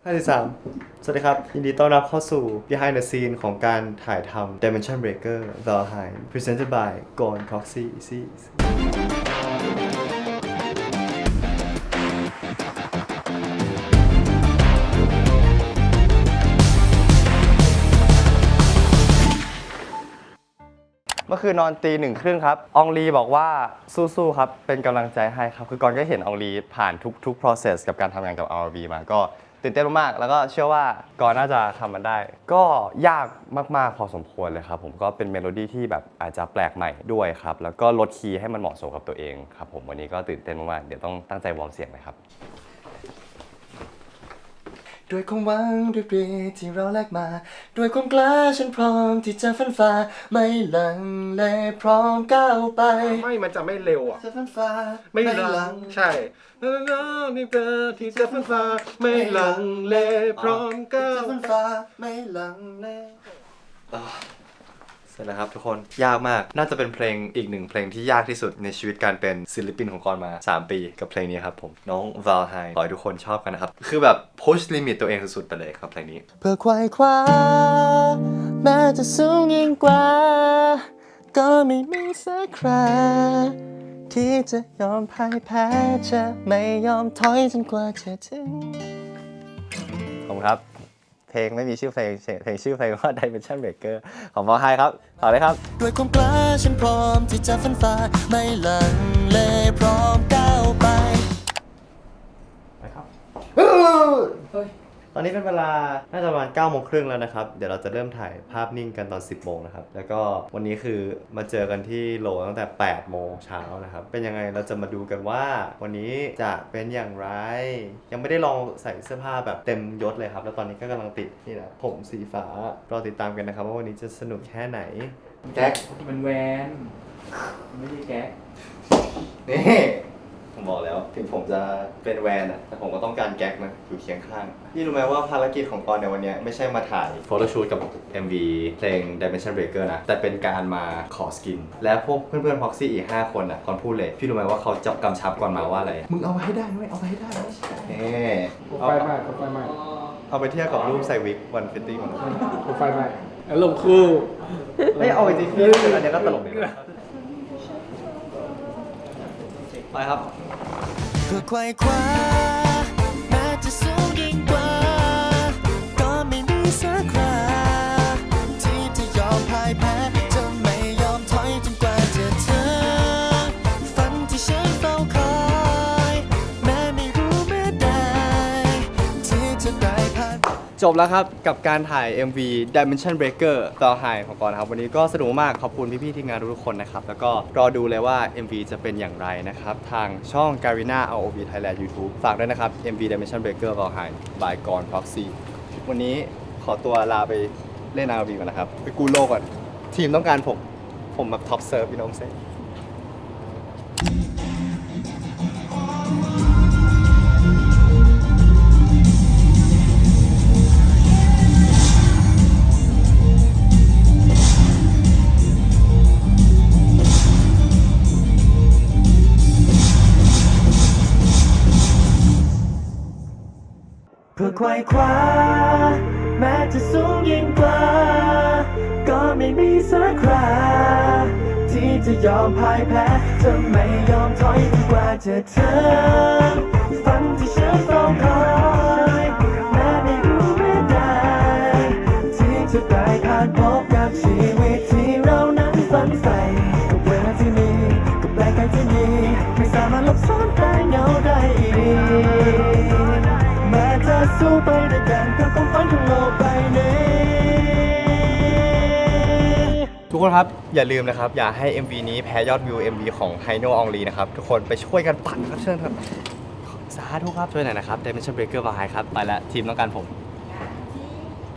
53 สวัสดีครับ ยินดีต้อนรับเข้าสู่ behind the scene ของการถ่ายทำ Dimension Breaker Valheim presented by Gone Proxy Seas เมื่อคืนนอนตีหนึ่งครึ่งครับ อองลีบอกว่าสู้ๆครับ เป็นกำลังใจให้ครับ คือก่อนก็เห็นอองลีผ่านทุกๆ process กับการทำงานกับ RV มาก็ ตื่นเต้นมากๆแล้วก็เชื่อว่ากอนน่าจะทำมันได้ ก็ยากมากๆ พอสมควรเลยครับ ผมก็เป็นเมโลดี้ที่แบบอาจจะแปลกใหม่ด้วยครับ แล้วก็ลดคีย์ให้มันเหมาะสมกับตัวเองครับผมวันนี้ก็ตื่นเต้นมากๆเดี๋ยวต้องตั้งใจวอร์มเสียงเลยครับ ด้วยความหวังด้วยเปรียที่เราแลกมา ด้วยความกล้าฉันพร้อมที่จะฟันฝ่าไม่หลังเลพร้อมก้าวไปไม่มันจะไม่เร็วอะ จะฟันฝ่าไม่หลังใช่นี่เธอที่จะฟันฟ้าไม่หลังเลพร้อมก้าวจะฟันฝ่าไม่หลังเล อ่แล้วครับทุกคนยากมากน่าจะเป็นเพลงอีกหนึ่งเพลงที่ยากที่สุดในชีวิตการเป็นศิลปินของกอนมา 3 ปีกับเพลงนี้ครับผมน้อง v a l h e i m ขอให้ทุกคนชอบกันนะครับ คือแบบพุชลิมิตตัวเองสุดๆไปเลยครับเพลงนี้ เพื่อควายคว้าแม้จะสูงยิ่งกว่า ก็ไม่มีสักคราที่จะยอมพ่ายแพ้จะไม่ยอมถอยจนกว่าจะถึงขอบคุณครับ เพลงไม่มีชื่อเพลงเพลงชื่อเพลงว่า Dimension Breaker ของ v a l h e i m ครับต่อเลยครับ ด้วยความกล้าฉันพร้อมที่จะฟันฝ่าไม่หลังเลพร้อมก้าวไป ตอนนี้เป็นเวลา น่าจะประมาณ9โมงครึ่งแล้วนะครับ เดี๋ยวเราจะเริ่มถ่ายภาพนิ่งกันตอน 10โมงนะครับ แล้วก็วันนี้คือมาเจอกันที่โหลตั้งแต่8โมงเช้านะครับ เป็นยังไงเราจะมาดูกันว่า วันนี้จะเป็นอย่างไร ยังไม่ได้ลองใส่เสื้อผ้าแบบเต็มยศเลยครับ แล้วตอนนี้ก็กำลังติดนี่นะผมสีฟ้ารอติดตามกันนะครับว่าวันนี้จะสนุกแค่ไหนแจ็คมันแวน ไม่ใช่แก๊กนี่ ผมบอกแล้ว ถึงผมจะเป็นแวนอะแต่ผมก็ต้องการแก๊กนะอยู่เคียงข้าง นี่รู้ไหมว่าภารกิจของกอนในวันเนี้ยไม่ใช่มาถ่าย โฟโต้ชูตกับ MV เพลง Dimension Breaker นะ แต่เป็นการมาขอสกิน และพวกเพื่อนๆ Proxy อีก 5 คนอะกอนพูดเลย พี่รู้ไหมว่าเขาจับกำชับก่อนมาว่าอะไร มึงเอาไปให้ได้ด้วยเอาไปให้ได้เน่โปรเอาไฟล์ใหม่โปรไฟล์ใหม่เอาไปเทียบกับรูปใส่วิกวันฟิตติ้งมันโปรไฟล์ใหม่แล้วลงคู่ ไม่เอาจริงๆพี่อันเนี้ยก็ตลกดีนะ ไปครับ เพื่อควายคว้าแม้จะสูงยิ่งกว่า จบแล้วครับ กับการถ่าย MV Dimension Breaker ต่อไฮของกอนครับ วันนี้ก็สนุกมากขอบคุณพี่ๆทีมงานทุกๆคนนะครับ แล้วก็รอดูเลยว่า MV จะเป็นอย่างไรนะครับ ทางช่อง Garina ROV Thailand YouTube ฝากด้วยนะครับ MV Dimension Breaker ต่อไฮ by กอน Proxy วันนี้ขอตัวลาไปเล่น ROV ก่อนนะครับ ไปกู้โลกก่อน ทีมต้องการผม ผมแบบท็อปเซิร์ฟพี่น้องเซ่ อควายคว้า แม้จะสูงยิ่งกว่า ก็ไม่มีสักคราที่จะยอมพ่ายแพ้จะไม่ยอมถอยกว่าจะถึงฝันที่ฉันเฝ้าคอยแม้ไม่รู้เมื่อใดที่จะได้ผ่านพบกับชีวิตที่เรานั้นฝันใฝ่กับเวลาที่มี กับแปลกใจที่มี ไม่สามารถลบซ่อนแต่เงาได้อีก สู้ไปด้วยกันเพื่อความฝันของโลกใบนี้ทุกคนครับ อย่าลืมนะครับ อย่าให้ MV นี้แพ้ยอดวิว MV ของไฮโนอองลีนะครับ ทุกคนไปช่วยกันปั่นครับเชิญครับสาธุครับ ช่วยหน่อยนะครับ Dimension Breaker บายครับ ไปละทีมต้องการผม